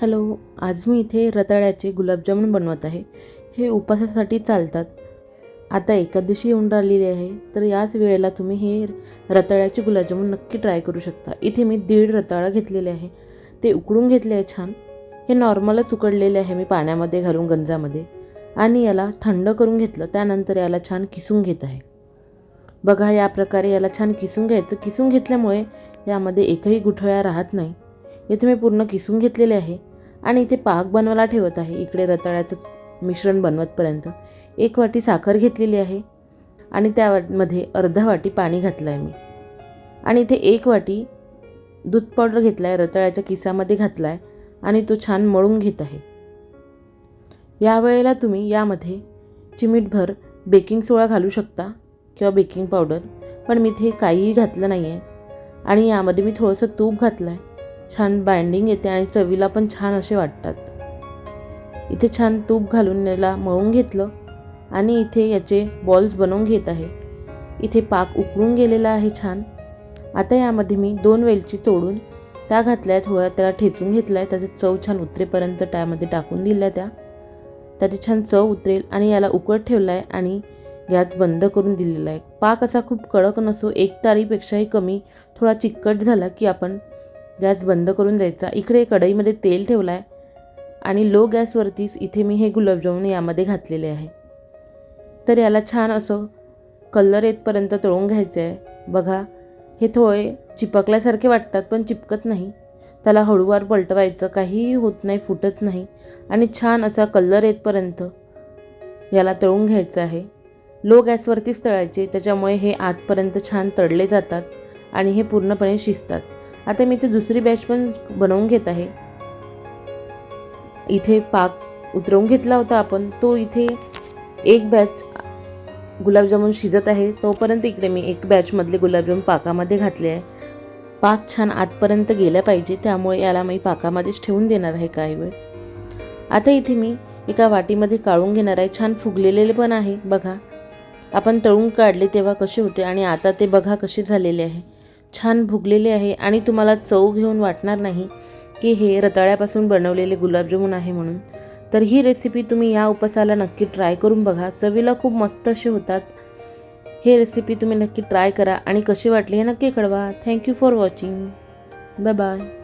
Hello आज मी इथे रताळ्याचे गुलाबजामुन बनवत आहे. हे उपासासाठी चालतात. आता एकादशी येऊन राहिलेली आहे तर याच वेळेला तुम्ही हे रताळ्याचे गुलाबजामुन नक्की ट्राय करू शकता. इथे मी दीड रताळा घेतलेले आहे. ते उकडून घेतले आहे छान. हे नॉर्मलच उकडलेले आहे मी पाण्यामध्ये घालून गंजामध्ये. आणि याला थंड करून घेतलं त्यानंतर याला छान किसून घेत आहे. बघा या प्रकारे याला छान किसून घ्यायचं. किसून घेतल्यामुळे यामध्ये एकही गुठळ्या राहत नाही. इथे मी पूर्ण किसून घेतलेले आहे. आणि इथे पाक बनवायला ठेवत आहे. इकडे रताळ्याचं मिश्रण बनवतपर्यंत एक वाटी साखर घेतलेली आहे आणि त्यामध्ये अर्धा वाटी पाणी घातलं आहे मी. आणि इथे एक वाटी दूध पावडर घेतला आहे रताळ्याच्या किसामध्ये घातला आहे आणि तो छान मळून घेत आहे. यावेळेला तुम्ही यामध्ये चिमीटभर बेकिंग सोडा घालू शकता किंवा बेकिंग पावडर पण मी इथे काहीही घातलं नाही आहे आणि यामध्ये मी थोडंसं तूप घातलं आहे छान बाइंडिंग येते आणि चवीला पण छान असे वाटतात. इथे छान तूप घालून याला मळून घेतलं आणि इथे याचे बॉल्स बनवून घेत आहे. इथे पाक उकळून गेलेला आहे छान. आता यामध्ये मी दोन वेलची तोडून त्या घातल्या थोड्या त्याला ठेचून घेतला आहे त्याची चव छान उतरेपर्यंत त्यामध्ये टाकून दिल्या त्या. त्याची छान चव उतरेल आणि याला उकळत ठेवला आहे आणि गॅस बंद करून दिलेला आहे. पाक असा खूप कडक नसो एक तारीपेक्षाही कमी थोडा चिकट झाला की आपण गॅस बंद करून द्यायचा. इकडे कढईमध्ये तेल ठेवलं आहे आणि लो गॅसवरतीच इथे मी हे गुलाबजामुन यामध्ये घातलेले आहे. तर याला छान असं कलर येतपर्यंत तळून घ्यायचं आहे बघा हे थोडे चिपकल्यासारखे वाटतात पण चिपकत नाही. त्याला हळूवार पलटवायचं काहीही होत नाही फुटत नाही. आणि छान असा कलर येतपर्यंत याला तळून घ्यायचं आहे. लो गॅसवरतीच तळायचे त्याच्यामुळे हे आतपर्यंत छान तळले जातात आणि हे पूर्णपणे शिजतात. आता मी इथे दुसरी बॅच पण बनवून घेत आहे. इथे पाक उतरवून घेतला होता आपण. तो इथे एक बॅच गुलाबजामुन शिजत आहे. तोपर्यंत इकडे मी एक बॅचमधले गुलाबजामुन पाकामध्ये घातले आहे. पाक छान आतपर्यंत गेला पाहिजे. त्यामुळे याला मी पाकामध्येच ठेवून देणार आहे काही वेळ. आता इथे मी एका वाटीमध्ये काढून घेणार आहे. छान फुगलेले पण आहे. बघा. आपण तळून काढले तेव्हा कसे होते आणि आता ते बघा कसे झालेले आहे. छान भुगलेले आहे आणि तुम्हाला चव घेऊन वाटणार नाही की हे रताळ्यापासून बनवलेले गुलाबजामुन आहे म्हणून. तर ही रेसिपी तुम्ही या उपासाला नक्की ट्राय करून बघा. चवीला खूप मस्त असे होतात. हे रेसिपी तुम्ही नक्की ट्राय करा आणि कशी वाटली हे नक्की कळवा. Thank you for watching bye bye